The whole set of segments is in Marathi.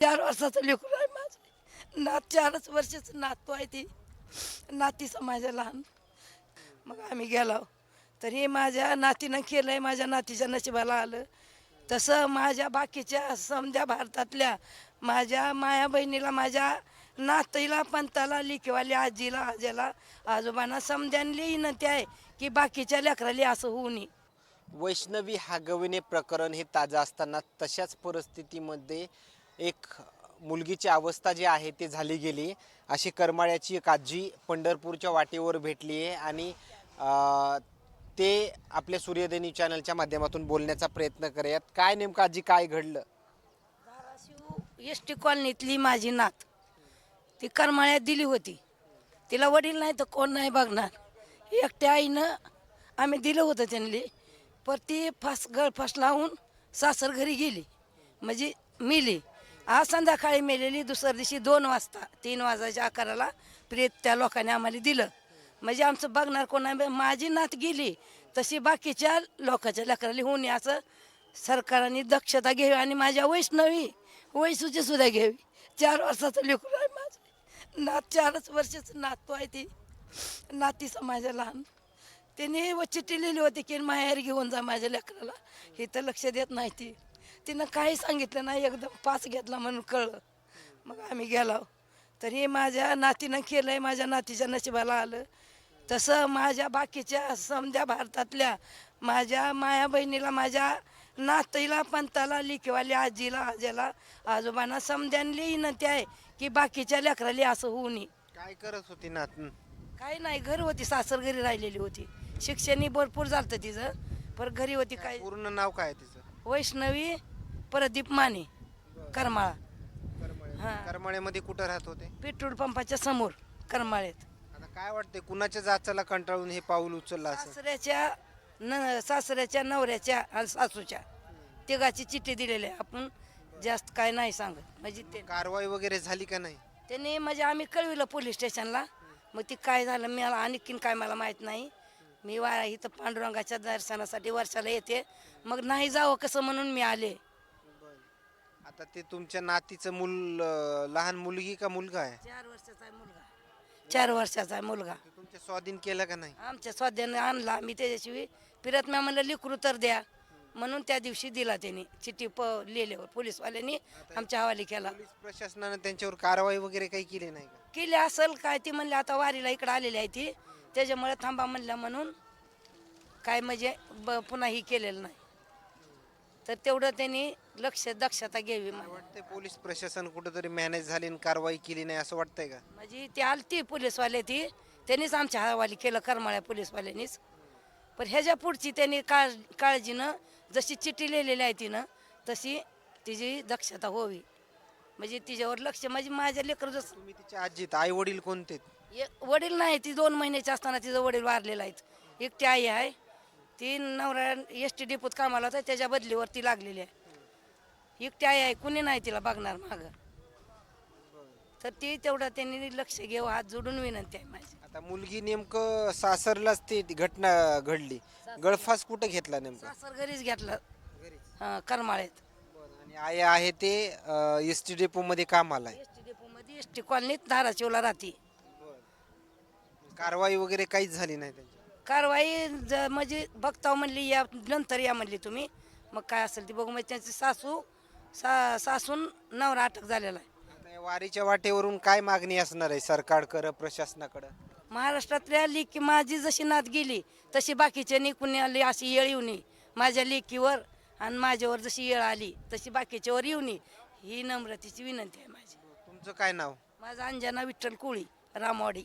चार वर्षाचं लेकरू आहे माझं. नात चारच वर्षाचं नातू आहे ती. नातीचं माझ्या लहान. मग आम्ही गेलो. तर हे माझ्या नातीनं केलंय माझ्या नातीच्या नशिबाला आलं. तसं माझ्या बाकीच्या समध्या भारतातल्या माझ्या माया बहिणीला माझ्या नातीला पंताला लिखीवाल्या आजीला आज्याला आजोबांना समध्यान विनंती आहे की बाकीच्या लेकराला असं होऊ नये. वैष्णवी हागविणे प्रकरण हे ताजं असताना तशाच परिस्थितीमध्ये एक मुलगीची अवस्था जी आहे ती झाली गेली. अशी करमाळ्याची एक आजी पंढरपूरच्या वाटेवर भेटली आहे आणि ते आपल्या सूर्यदेनी चॅनलच्या माध्यमातून बोलण्याचा प्रयत्न करूयात. काय नेमकं आजी काय घडलं? एस टी कॉलनीतली माझी नात. ती करमाळ्यात दिली होती. तिला वडील नाही तर कोण नाही बघणार. एकट्या आईनं आम्ही दिलं होतं त्यांनी. पण ती फास गळफास लावून सासर घरी गेली. म्हणजे मिली. आज संध्याकाळी मेलेली दुसऱ्या दिवशी दोन वाजता तीन वाजायच्या आकाराला प्रेत त्या लोकांनी आम्हाला दिलं. म्हणजे आमचं बघणार कोणा माझी नात गेली तशी बाकीच्या लोकांच्या लेकराला होऊन असं सरकारने दक्षता घ्यावी आणि माझ्या वैष्णवी वैसूची सुद्धा घ्यावी. चार वर्षाचं लेकरू आहे माझं. नात चारच वर्षाचं नातू आहे ती. नातीचं माझ्या लहान. त्याने व चिठ्ठी लिहिली होती की माहेर घेऊन जा माझ्या लेकराला. हे तर लक्ष देत नाही ती. तिनं काही सांगितलं नाही एकदम पास घेतला म्हणून कळलं. मग आम्ही गेलो. तर हे माझ्या नातीनं केलंय माझ्या नातीच्या नशिबाला आलं. तसं माझ्या बाकीच्या समध्या भारतातल्या माझ्या माया बहिणीला माझ्या नातीला पंताला लिखीवाल्या आजीला आज्याला आजोबांना समध्यान विनंती आहे की बाकीच्या लेकराला असं होऊ नये. काय करत होती नात काही नाही घर होती सासर घरी राहिलेली होती. शिक्षणही भरपूर झालं तिचं पण घरी होती काय? पूर्ण नाव काय आहे तिचं? वैष्णवी प्रदीप माने करमाळा. हा. करमाळ्यामध्ये कुठं राहत होते? पेट्रोल पंपाच्या समोर करमाळ्यात. आता काय वाटते कुणाच्या जाचाला कंटाळून हे पाऊल उचललं असं? सासऱ्याच्या न सासऱ्याच्या नवऱ्याच्या आणि सासूच्या. तिघाची चिठ्ठी दिलेली आहे. आपण जास्त काय नाही सांगत. म्हणजे ते कारवाई वगैरे झाली का नाही? त्यांनी म्हणजे आम्ही कळविलं पोलीस स्टेशनला. मग ती काय झालं मला आणखीन काय मला माहीत नाही. मी वा इथं पांडुरंगाच्या दर्शनासाठी वर्षाला येते. मग नाही जावं कसं म्हणून मी आले. आता ते तुमच्या नातीचं मूल अं, लहान मुलगी का मुलगा आहे? चार वर्षाचा आहे मुलगा. चार वर्षाचा आहे मुलगा. ते तुमच्या स्वाधीन केलं का नाही? आमच्या स्वाध्याने आणला. मी त्याच्याशिवाय फिरत मी म्हणलं लिकरू तर द्या. म्हणून त्या दिवशी दिला त्यांनी. चिठ्ठी प लिहिल्यावर पोलीसवाल्यांनी आमच्या हवाली केला. पोलीस प्रशासनाने त्यांच्यावर कारवाई वगैरे काही केली नाही का? केली असेल काय ती म्हणली आता वारीला इकडं आलेली आहे ती. त्याच्यामुळे थांबा म्हणल्या म्हणून. काय म्हणजे ब पुन्हा ही केलेलं नाही. तर तेवढं त्यांनी लक्ष दक्षता घ्यावी मला वाटतंय पोलीस प्रशासन कुठेतरी मॅनेज झाली आणि कारवाई केली नाही असं वाटतंय का? म्हणजे ती आलती पोलीसवाले ती. त्यांनीच आमच्या हवाली केलं करमाळ्या पोलीसवाल्यांनीच. पण ह्याच्या पुढची त्यांनी काळ काळजीनं जशी चिठ्ठी लिहिलेली आहे तिनं तशी तिची दक्षता होवी. म्हणजे तिच्यावर लक्ष म्हणजे माझ्या लेकर जसं तुम्ही तिच्या आजीत आई वडील कोणते ए- वडील नाही ती दोन महिन्याची असताना तिचं वडील वारलेला आहेत. एकटी आई आहे. ती नवरा एस टी डिपोत कामाला होता त्याच्या बदलीवर ती लागलेली आहे. एकटी आई आहे कुणी नाही तिला बघणार मागं. तर ती तेवढं त्यांनी लक्ष घ्यावं हात जोडून विनंती आहे माझी. आता मुलगी नेमकं सासरलाच ती घटना घडली. गळफास कुठं घेतला नेमका? सासर घरीच घेतलं. हां करमाळ्यात आणि आई आहे ते एस टी डेपो मध्ये कामाला आहे. एस टी डिपोमध्ये एस टी कॉलनीत धाराशिवला राहते. कारवाई वगैरे काहीच झाली नाही त्यांची? कारवाई ज- म्हणजे बघताव म्हणली या नंतर या म्हणली तुम्ही. मग काय असेल ती बघू. म्हणजे त्यांची सासू सा सासून नवरा अटक झालेला आहे. वारीच्या वाटेवरून काय मागणी असणार आहे सरकारकडं प्रशासनाकडं? महाराष्ट्रातल्या लेकी माझी जशी नात गेली तशी बाकीच्या निकून आली अशी येळ येऊ नये माझ्या लेकीवर आणि माझ्यावर जशी येळ आली तशी बाकीच्यावर येऊ नये ही नम्रतेची विनंती आहे माझी. तुमचं काय नाव? माझा अंजना विठ्ठल कोळी रामवाडी.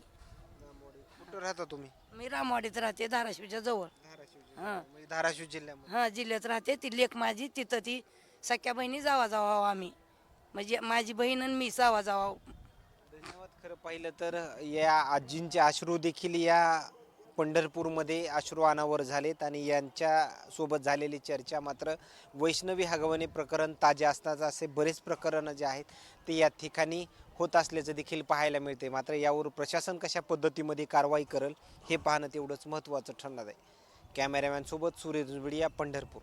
कुठं राहता तुम्ही? मी रामवाडीत राहते धाराशिवच्या जवळ. धाराशिव हां. म्हणजे धाराशिव जिल्ह्यामध्ये. हां जिल्ह्यात राहते. ती लेख माझी तिथं ती सख्या बहिणी जावा जावा आम्ही. म्हणजे माझी बहीण आणि मी जावा जावा धन्यवाद. खरं पाहिलं तर या आजींचे अश्रू देखील या पंढरपूरमध्ये अश्रू अनावर झालेत आणि यांच्या सोबत झालेली चर्चा मात्र वैष्णवी हगवणे प्रकरण ताजे असतात असे बरेच प्रकरणं जे आहेत ते या ठिकाणी होत असल्याचं देखील पाहायला मिळते मात्र यावर प्रशासन कशा पद्धतीमध्ये कारवाई करेल हे पाहणं तेवढंच महत्त्वाचं ठरणार आहे. कॅमेरामॅनसोबत सूर्य दुबडिया पंढरपूर.